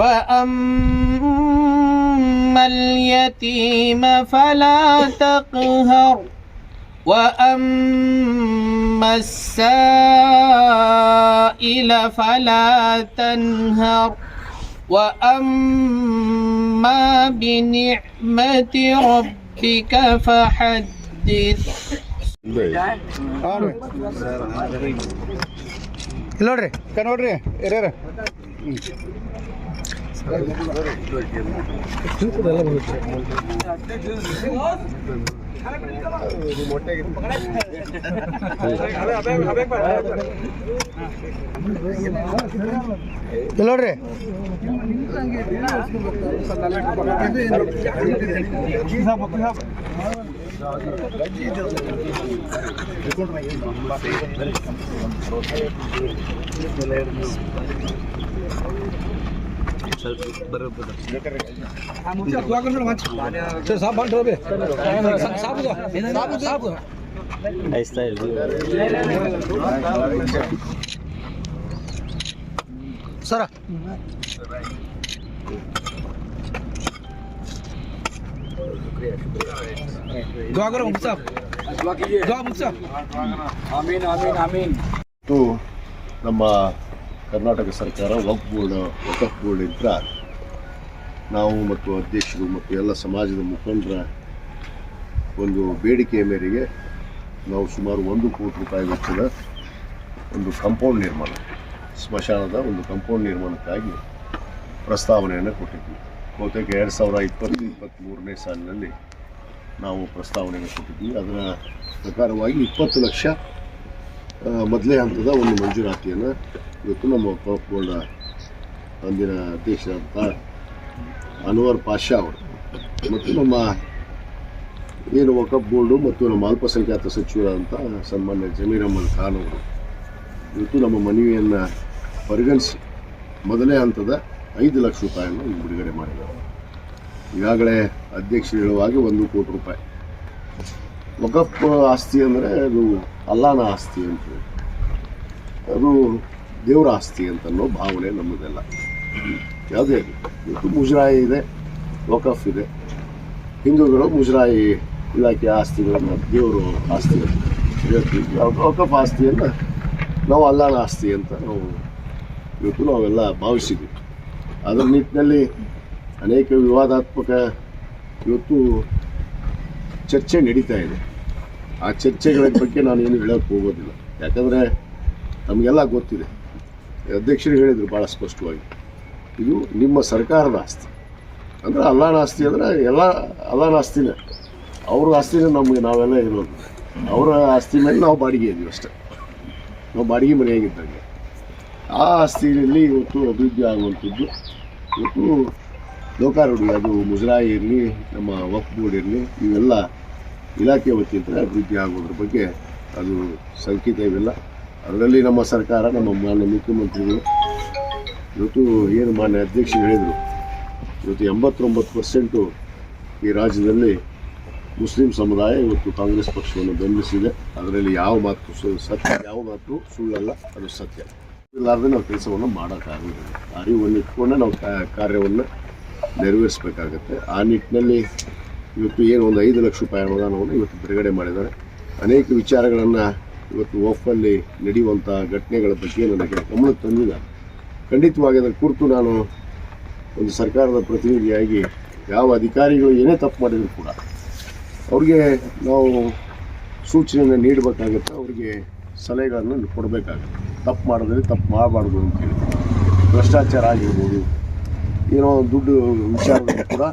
فأما اليتيم فلا تقهر وأما السائل فلا تنهر وأما بنعمة ربك فحدث ಇಲ್ಲ ನೋಡ್ರಿ ಕ ನೋಡ್ರಿ सर बरोबर। सर साफ़ बाँध रहे साफ़ हो जाओ साफ़ हो ऐसा है सर। दुआ करो मुफ़्त साहब दुआ मुफ़्त साहब आमीन आमीन आमीन। तो ನಮ್ಮ ಕರ್ನಾಟಕ ಸರ್ಕಾರ ವಕ್ಫ್ ಬೋರ್ಡ್ ವಕಫ್ ಬೋರ್ಡಿಂದ ನಾವು ಮತ್ತು ಅಧ್ಯಕ್ಷರು ಮತ್ತು ಎಲ್ಲ ಸಮಾಜದ ಮುಖಂಡರ ಒಂದು ಬೇಡಿಕೆಯ ಮೇರೆಗೆ ನಾವು ಸುಮಾರು ಒಂದು ಕೋಟಿ ರೂಪಾಯಿ ವೆಚ್ಚದ ಒಂದು ಕಂಪೌಂಡ್ ನಿರ್ಮಾಣ, ಸ್ಮಶಾನದ ಒಂದು ಕಂಪೌಂಡ್ ನಿರ್ಮಾಣಕ್ಕಾಗಿ ಪ್ರಸ್ತಾವನೆಯನ್ನು ಕೊಟ್ಟಿದ್ವಿ. ಬಹುತೇಕ ಎರಡು ಸಾವಿರ ಇಪ್ಪತ್ತು ಇಪ್ಪತ್ತ್ಮೂರನೇ ಸಾಲಿನಲ್ಲಿ ನಾವು ಪ್ರಸ್ತಾವನೆಯನ್ನು ಕೊಟ್ಟಿದ್ವಿ. ಅದರ ಪ್ರಕಾರವಾಗಿ ಇಪ್ಪತ್ತು ಲಕ್ಷ ಮೊದಲೇ ಹಂತದ ಒಂದು ಮಂಜೂರಾತಿಯನ್ನು ಇವತ್ತು ನಮ್ಮ ಬೋರ್ಡ್ ಅಂದಿನ ಅಧ್ಯಕ್ಷರಾದಂಥ ಅನ್ವರ್ ಪಾಷಾ ಅವರು. ಮತ್ತು ನಮ್ಮ ಏನು ವಕಫ್ ಬೋರ್ಡು ಮತ್ತು ನಮ್ಮ ಅಲ್ಪಸಂಖ್ಯಾತ ಸಚಿವರಾದಂಥ ಸನ್ಮಾನ್ಯ ಜಮೀರ್ ಅಹಮದ್ ಖಾನ್ ಅವರು ಇವತ್ತು ನಮ್ಮ ಮನವಿಯನ್ನು ಪರಿಗಣಿಸಿ ಮೊದಲೇ ಹಂತದ ಐದು ಲಕ್ಷ ರೂಪಾಯಿಯನ್ನು ಬಿಡುಗಡೆ ಮಾಡಿದ್ದಾರೆ. ಈಗಾಗಲೇ ಅಧ್ಯಕ್ಷರು ಹೇಳುವಾಗೆ ಒಂದು ಕೋಟಿ ರೂಪಾಯಿ. ವಕಫ್ ಆಸ್ತಿ ಅಂದರೆ ಅದು ಅಲ್ಲಾನ ಆಸ್ತಿ ಅಂತ. ಅದು ದೇವರ ಆಸ್ತಿ ಅಂತ ಅನ್ನೋ ಭಾವನೆ ನಮ್ಮದೆಲ್ಲ. ಯಾವುದೇ. ಇವತ್ತು ಮುಜರಾಯಿ ಇದೆ ವಕಫ್ ಇದೆ. ಹಿಂದೂಗಳು ಮುಜರಾಯಿ ಇಲಾಖೆ ಆಸ್ತಿಗಳನ್ನು ದೇವರು ಆಸ್ತಿ ವಕಫ್ ಆಸ್ತಿಯನ್ನು ನಾವು ಅಲ್ಲಾನ ಆಸ್ತಿ ಅಂತ ನಾವು ಇವತ್ತು ನಾವೆಲ್ಲ ಭಾವಿಸಿದ್ವಿ ಅದರ ನಿಟ್ಟಿನಲ್ಲಿ ಅನೇಕ ವಿವಾದಾತ್ಮಕ ಇವತ್ತು ಚರ್ಚೆ ನಡೀತಾ ಇದೆ. ಆ ಚರ್ಚೆಗಳ ಬಗ್ಗೆ ನಾನು ಏನು ಹೇಳೋಕೆ ಹೋಗೋದಿಲ್ಲ. ಯಾಕಂದರೆ ನಮಗೆಲ್ಲ ಗೊತ್ತಿದೆ. ಅಧ್ಯಕ್ಷರು ಹೇಳಿದರು ಭಾಳ ಸ್ಪಷ್ಟವಾಗಿ. ಇದು ನಿಮ್ಮ ಸರ್ಕಾರದ ಆಸ್ತಿ. ಅಂದರೆ ಅಲ್ಲಾನ ಆಸ್ತಿ ಅಂದರೆ ಎಲ್ಲ ಅಲ್ಲಾನ ಆಸ್ತಿನೇ. ಅವ್ರ ಆಸ್ತಿನೇ ನಮಗೆ ನಾವೆಲ್ಲ ಇರೋದು. ಅವರ ಆಸ್ತಿ ಮೇಲೆ ನಾವು ಬಾಡಿಗೆ ಇದ್ದೀವಿ ಅಷ್ಟೇ. ನಾವು ಬಾಡಿಗೆ ಮನೆಯಾಗಿದ್ದಂಗೆ. ಆ ಆಸ್ತಿಯಲ್ಲಿ ಇವತ್ತು ಅಭಿವೃದ್ಧಿ ಆಗುವಂಥದ್ದು. ಇವತ್ತು ಲೋಕಾರೂಢಿ, ಅದು ಮುಜರಾಯಿ ಇರಲಿ, ನಮ್ಮ ವಕ್ಫ್ ಬೋರ್ಡ್ ಇರಲಿ, ಇವೆಲ್ಲ ಇಲಾಖೆ ವತಿಯಿಂದ ಅಭಿವೃದ್ಧಿ ಆಗೋದ್ರ ಬಗ್ಗೆ ಅದು ಸಂಕೇತ ಇವೆಲ್ಲ. ಅದರಲ್ಲಿ ನಮ್ಮ ಸರ್ಕಾರ, ನಮ್ಮ ಮಾನ್ಯ ಮುಖ್ಯಮಂತ್ರಿಗಳು ಇವತ್ತು ಏನು ಮಾನ್ಯ ಅಧ್ಯಕ್ಷರು ಹೇಳಿದರು. ಇವತ್ತು ಎಂಬತ್ತೊಂಬತ್ತು ಪರ್ಸೆಂಟು ಈ ರಾಜ್ಯದಲ್ಲಿ ಮುಸ್ಲಿಂ ಸಮುದಾಯ ಇವತ್ತು ಕಾಂಗ್ರೆಸ್ ಪಕ್ಷವನ್ನು ಬೆಂಬಲಿಸಿದೆ. ಅದರಲ್ಲಿ ಯಾವ ಮಾತು ಸತ್ಯ, ಯಾವ ಮಾತು ಸುಳ್ಳಲ್ಲ, ಅದು ಸತ್ಯ. ಇಲ್ಲಾರ್ದೆ ನಾವು ಕೆಲಸವನ್ನು ಮಾಡೋಕ್ಕಾಗೋದಿಲ್ಲ ಅರಿವನ್ನು ಇಟ್ಕೊಂಡೆ ನಾವು ಕಾರ್ಯವನ್ನು ನೆರವೇರಿಸಬೇಕಾಗತ್ತೆ. ಆ ನಿಟ್ಟಿನಲ್ಲಿ ಇವತ್ತು ಏನು ಒಂದು ಐದು ಲಕ್ಷ ರೂಪಾಯಿ ಅನುದಾನವನ್ನು ಇವತ್ತು ಬಿಡುಗಡೆ ಮಾಡಿದ್ದಾರೆ. ಅನೇಕ ವಿಚಾರಗಳನ್ನು ಇವತ್ತು ಓಫಲ್ಲಿ ನಡೆಯುವಂಥ ಘಟನೆಗಳ ಬಗ್ಗೆ ನನಗೆ ಗಮನ ತಂದಿಲ್ಲ ಖಂಡಿತವಾಗಿ ಅದರ ಕುರಿತು ನಾನು ಒಂದು ಸರ್ಕಾರದ ಪ್ರತಿನಿಧಿಯಾಗಿ ಯಾವ ಅಧಿಕಾರಿಗಳು ಏನೇ ತಪ್ಪು ಮಾಡಿದರೂ ಕೂಡ ಅವ್ರಿಗೆ ನಾವು ಸೂಚನೆಯನ್ನು ನೀಡಬೇಕಾಗುತ್ತೆ, ಅವ್ರಿಗೆ ಸಲಹೆಗಳನ್ನು ಕೊಡಬೇಕಾಗುತ್ತೆ. ತಪ್ಪು ಮಾಡಿದ್ರೆ ತಪ್ಪು ಮಾಡಬಾರ್ದು ಅಂತೇಳಿ ಭ್ರಷ್ಟಾಚಾರ ಆಗಿರ್ಬೋದು, ಏನೋ ದುಡ್ಡು ವಿಚಾರದಲ್ಲಿ ಕೂಡ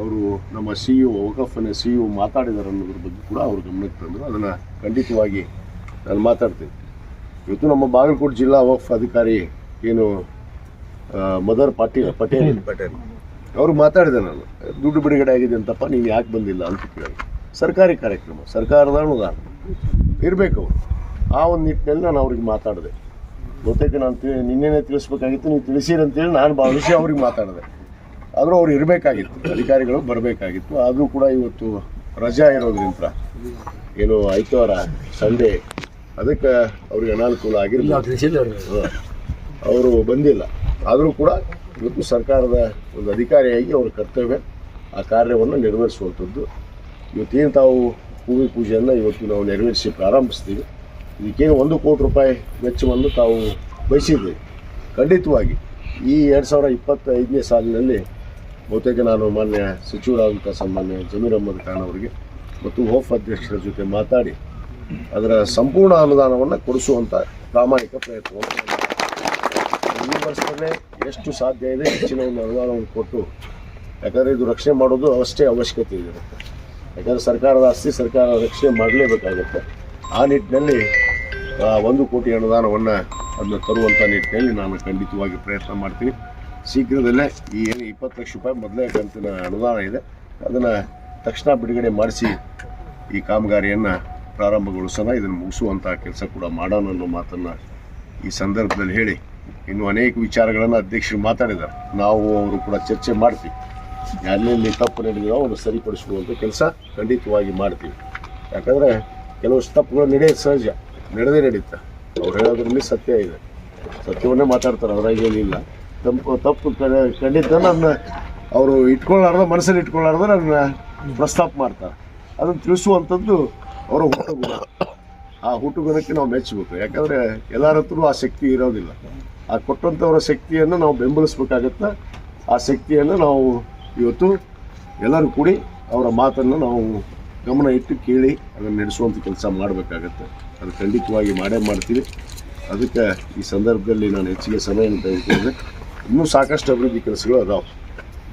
ಅವರು ನಮ್ಮ ಸಿ ಇ ವಕಫನ ಸಿ ಇ ಮಾತಾಡಿದಾರೆ ಅನ್ನೋದ್ರ ಬಗ್ಗೆ ಕೂಡ ಅವರು ಗಮನಕ್ಕೆ ತಂದರು. ಅದನ್ನು ಖಂಡಿತವಾಗಿ ನಾನು ಮಾತಾಡ್ತೀನಿ. ಇವತ್ತು ನಮ್ಮ ಬಾಗಲಕೋಟೆ ಜಿಲ್ಲಾ ವಕ್ಫ್ ಅಧಿಕಾರಿ ಏನು ಮದರ್ ಪಾಟೀಲ್ ಪಟೇಲ್ ಪಟೇಲ್. ಅವರು ಮಾತಾಡಿದೆ ನಾನು. ದುಡ್ಡು ಬಿಡುಗಡೆ ಆಗಿದೆ ಅಂತಪ್ಪ ನೀವು ಯಾಕೆ ಬಂದಿಲ್ಲ ಅಂತ ಕೇಳಿ. ಸರ್ಕಾರಿ ಕಾರ್ಯಕ್ರಮ ಸರ್ಕಾರದ ಅನುದಾನ. ಇರಬೇಕು ಅವರು. ಆ ಒಂದು ನಿಟ್ಟಿನಲ್ಲಿ ನಾನು ಅವ್ರಿಗೆ ಮಾತಾಡಿದೆ. ಬಹುತೇಕ ನಾನು ನಿನ್ನೆನೇ ತಿಳಿಸ್ಬೇಕಾಗಿತ್ತು ನೀವು ತಿಳಿಸಿರಂತೇಳಿ ನಾನು ಭಾವಿಸಿ ಅವ್ರಿಗೆ ಮಾತಾಡಿದೆ. ಆದರೂ ಅವ್ರು ಇರಬೇಕಾಗಿತ್ತು ಅಧಿಕಾರಿಗಳು ಬರಬೇಕಾಗಿತ್ತು. ಆದರೂ ಕೂಡ ಇವತ್ತು ರಜಾ ಇರೋದ್ರಿಂದ ಏನು ಐತವಾರ ಸಂಡೇ ಅದಕ್ಕೆ ಅವ್ರಿಗೆ ಅನಾನುಕೂಲ ಆಗಿರಲಿಲ್ಲ. ಅವರು ಬಂದಿಲ್ಲ. ಆದರೂ ಕೂಡ ಇವತ್ತು ಸರ್ಕಾರದ ಒಂದು ಅಧಿಕಾರಿಯಾಗಿ ಅವ್ರ ಕರ್ತವ್ಯ ಆ ಕಾರ್ಯವನ್ನು ನೆರವೇರಿಸುವಂಥದ್ದು. ಇವತ್ತೇನು ತಾವು ಹೂವಿ ಪೂಜೆಯನ್ನು ಇವತ್ತು ನಾವು ನೆರವೇರಿಸಿ ಪ್ರಾರಂಭಿಸ್ತೀವಿ. ಇದಕ್ಕೇನು ಒಂದು ಕೋಟಿ ರೂಪಾಯಿ ವೆಚ್ಚವನ್ನು ತಾವು ಬಯಸಿದ್ದೀವಿ. ಖಂಡಿತವಾಗಿ ಈ ಎರಡು ಸಾವಿರ ಇಪ್ಪತ್ತೈದನೇ ಸಾಲಿನಲ್ಲಿ ಬಹುತೇಕ ನಾನು ಮಾನ್ಯ ಸಚಿವರಾದಂಥ ಸನ್ಮಾನ್ಯ ಜಮೀರ್ ಅಹಮದ್ ಖಾನ್ ಅವರಿಗೆ ಮತ್ತು ಹೋಫ್ ಅಧ್ಯಕ್ಷರ ಜೊತೆ ಮಾತಾಡಿ ಅದರ ಸಂಪೂರ್ಣ ಅನುದಾನವನ್ನು ಕೊಡಿಸುವಂಥ ಪ್ರಾಮಾಣಿಕ ಪ್ರಯತ್ನವನ್ನು. ಈ ವರ್ಷದಲ್ಲೇ ಎಷ್ಟು ಸಾಧ್ಯ ಇದೆ ಹೆಚ್ಚಿನ ಒಂದು ಅನುದಾನವನ್ನು ಕೊಟ್ಟು, ಯಾಕಂದರೆ ಇದು ರಕ್ಷಣೆ ಮಾಡೋದು ಅಷ್ಟೇ ಅವಶ್ಯಕತೆ ಇರುತ್ತೆ ಯಾಕಂದರೆ ಸರ್ಕಾರದ ಆಸ್ತಿ, ಸರ್ಕಾರ ರಕ್ಷಣೆ ಮಾಡಲೇಬೇಕಾಗುತ್ತೆ ಆ ನಿಟ್ಟಿನಲ್ಲಿ ಒಂದು ಕೋಟಿ ಅನುದಾನವನ್ನು ಅದನ್ನು ತರುವಂಥ ನಿಟ್ಟಿನಲ್ಲಿ ನಾನು ಖಂಡಿತವಾಗಿ ಪ್ರಯತ್ನ ಮಾಡ್ತೀನಿ ಶೀಘ್ರದಲ್ಲೇ ಈ ಏನು ಇಪ್ಪತ್ತು ಲಕ್ಷ ರೂಪಾಯಿ ಮೊದಲೇ ಕಂತಿನ ಅನುದಾನ ಇದೆ. ಅದನ್ನು ತಕ್ಷಣ ಬಿಡುಗಡೆ ಮಾಡಿಸಿ ಈ ಕಾಮಗಾರಿಯನ್ನು ಪ್ರಾರಂಭಗೊಳಿಸೋಣ. ಇದನ್ನು ಮುಗಿಸುವಂಥ ಕೆಲಸ ಕೂಡ ಮಾಡೋಣ ಅನ್ನೋ ಮಾತನ್ನು ಈ ಸಂದರ್ಭದಲ್ಲಿ ಹೇಳಿ ಇನ್ನು ಅನೇಕ ವಿಚಾರಗಳನ್ನು ಅಧ್ಯಕ್ಷರು ಮಾತಾಡಿದ್ದಾರೆ. ನಾವು ಅವರು ಕೂಡ ಚರ್ಚೆ ಮಾಡ್ತೀವಿ. ಎಲ್ಲೆಲ್ಲಿ ತಪ್ಪು ನಡೆದಿರೋ ಅವನು ಸರಿಪಡಿಸುವಂಥ ಕೆಲಸ ಖಂಡಿತವಾಗಿ ಮಾಡ್ತೀವಿ. ಯಾಕಂದರೆ ಕೆಲವು ತಪ್ಪುಗಳು ನಡೆಯೋದು ಸಹಜ. ನಡೆದೇ ನಡೀತಾ. ಅವ್ರು ಹೇಳೋದ್ರಲ್ಲಿ ಸತ್ಯ ಇದೆ. ಸತ್ಯವನ್ನೇ ಮಾತಾಡ್ತಾರೆ. ಅದ್ರಾಗ ಏನಿಲ್ಲ ತಪ್ಪು ತಪ್ಪು ಖಂಡಿತ ನನ್ನ ಅವರು ಇಟ್ಕೊಳ್ಳಾರ್ದ ಮನಸ್ಸಲ್ಲಿ ಇಟ್ಕೊಳ್ಳಾರ್ದ ನನ್ನ ಪ್ರಸ್ತಾಪ ಮಾಡ್ತಾರೆ. ಅದನ್ನು ತಿಳಿಸುವಂಥದ್ದು ಅವರ ಹುಟ್ಟುಗುಣ. ಆ ಹುಟ್ಟುಗುಣಕ್ಕೆ ನಾವು ಮೆಚ್ಚಬೇಕು ಯಾಕಂದರೆ ಎಲ್ಲರ ಹತ್ರ ಆ ಶಕ್ತಿ ಇರೋದಿಲ್ಲ. ಆ ಕೊಟ್ಟಂಥವರ ಶಕ್ತಿಯನ್ನು ನಾವು ಬೆಂಬಲಿಸ್ಬೇಕಾಗತ್ತೆ, ಆ ಶಕ್ತಿಯನ್ನು ನಾವು ಇವತ್ತು ಎಲ್ಲರೂ ಕೂಡಿ ಅವರ ಮಾತನ್ನು ನಾವು ಗಮನ ಇಟ್ಟು ಕೇಳಿ ಅದನ್ನು ನಡೆಸುವಂಥ ಕೆಲಸ ಮಾಡಬೇಕಾಗತ್ತೆ. ಅದು ಖಂಡಿತವಾಗಿ ಮಾಡೇ ಮಾಡ್ತೀವಿ. ಅದಕ್ಕೆ ಈ ಸಂದರ್ಭದಲ್ಲಿ ನಾನು ಹೆಚ್ಚಿಗೆ ಸಮಯವನ್ನು ತೆಗೆದುಕೊಂಡೆ ಇನ್ನೂ ಸಾಕಷ್ಟು ಅಭಿವೃದ್ಧಿ ಕೆಲಸಗಳು ಅದಾವೆ.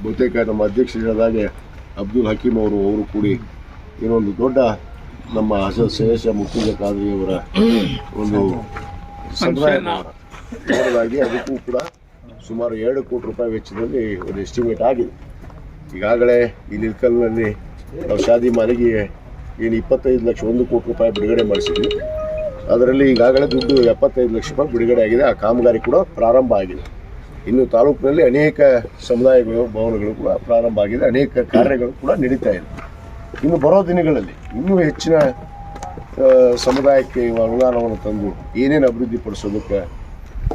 ಬಹುತೇಕ ನಮ್ಮ ಅಧ್ಯಕ್ಷರು ಹೇಳಿದಾಗೆ ಅಬ್ದುಲ್ ಹಕೀಮ್ ಅವರು ಅವರು ಕೂಡಿ ಏನೊಂದು ದೊಡ್ಡ ನಮ್ಮ ಹಸ ಶೇಷ ಮುತ್ತುಜ ಖಾದ್ರಿಯವರ ಒಂದು ಭವನ. ಅದಕ್ಕೂ ಕೂಡ ಸುಮಾರು ಎರಡು ಕೋಟಿ ರೂಪಾಯಿ ವೆಚ್ಚದಲ್ಲಿ ಒಂದು ಎಸ್ಟಿಮೇಟ್ ಆಗಿದೆ. ಈಗಾಗಲೇ ಈ ನಿಲ್ಕಲ್ನಲ್ಲಿ ನಾವು ಶಾದಿ ಮಾಲಿಗೆ ಏನು ಇಪ್ಪತ್ತೈದು ಲಕ್ಷ ಒಂದು ಕೋಟಿ ರೂಪಾಯಿ ಬಿಡುಗಡೆ ಮಾಡಿಸಿದ್ವಿ. ಅದರಲ್ಲಿ ಈಗಾಗಲೇ ದುಡ್ಡು ಎಪ್ಪತ್ತೈದು ಲಕ್ಷ ರೂಪಾಯಿ ಬಿಡುಗಡೆ ಆಗಿದೆ. ಆ ಕಾಮಗಾರಿ ಕೂಡ ಪ್ರಾರಂಭ ಆಗಿದೆ. ಇನ್ನು ತಾಲೂಕಿನಲ್ಲಿ ಅನೇಕ ಸಮುದಾಯಗಳು, ಭವನಗಳು ಕೂಡ ಪ್ರಾರಂಭ ಆಗಿದೆ ಅನೇಕ ಕಾರ್ಯಗಳು ಕೂಡ ನಡೀತಾ ಇದೆ ಇನ್ನು ಬರೋ ದಿನಗಳಲ್ಲಿ ಇನ್ನೂ ಹೆಚ್ಚಿನ ಸಮುದಾಯಕ್ಕೆ ಅನುದಾನವನ್ನು ತಂದು ಏನೇನು ಅಭಿವೃದ್ಧಿ ಪಡಿಸೋದಕ್ಕೆ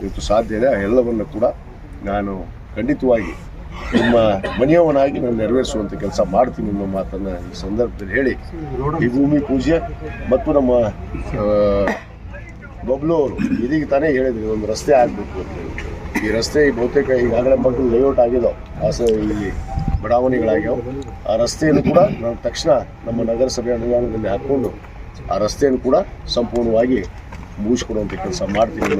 ಇವತ್ತು ಸಾಧ್ಯ ಇದೆ, ಆ ಎಲ್ಲವನ್ನು ಕೂಡ ನಾನು ಖಂಡಿತವಾಗಿ ನಿಮ್ಮ ಮನೆಯವನಾಗಿ ನಾನು ನೆರವೇರಿಸುವಂಥ ಕೆಲಸ ಮಾಡ್ತೀನಿ ನಿಮ್ಮ ಮಾತನ್ನು ಈ ಸಂದರ್ಭದಲ್ಲಿ ಹೇಳಿ, ಈ ಭೂಮಿ ಪೂಜೆ ಮತ್ತು ನಮ್ಮ ಬಬ್ಲು ಅವರು ಇದೀಗ ತಾನೇ ಹೇಳಿದ್ರು ಒಂದು ರಸ್ತೆ ಆಗಬೇಕು ಅಂತ ಹೇಳಿ. ಈ ರಸ್ತೆ ಬಹುತೇಕ ಈಗಾಗಲೇ ಮಕ್ಕಳು ಲೇಔಟ್ ಆಗಿದಾವೆ. ಆ ಸ ಇಲ್ಲಿ ಬಡಾವಣೆಗಳಾಗ್ಯಾವ. ಆ ರಸ್ತೆಯನ್ನು ಕೂಡ ನಾವು ತಕ್ಷಣ ನಮ್ಮ ನಗರಸಭೆ ಅನುದಾನದಲ್ಲಿ ಹಾಕ್ಕೊಂಡು ಆ ರಸ್ತೆಯನ್ನು ಕೂಡ ಸಂಪೂರ್ಣವಾಗಿ ಮುಗಿಸ್ಕೊಡುವಂಥ ಕೆಲಸ ಮಾಡ್ತೀವಿ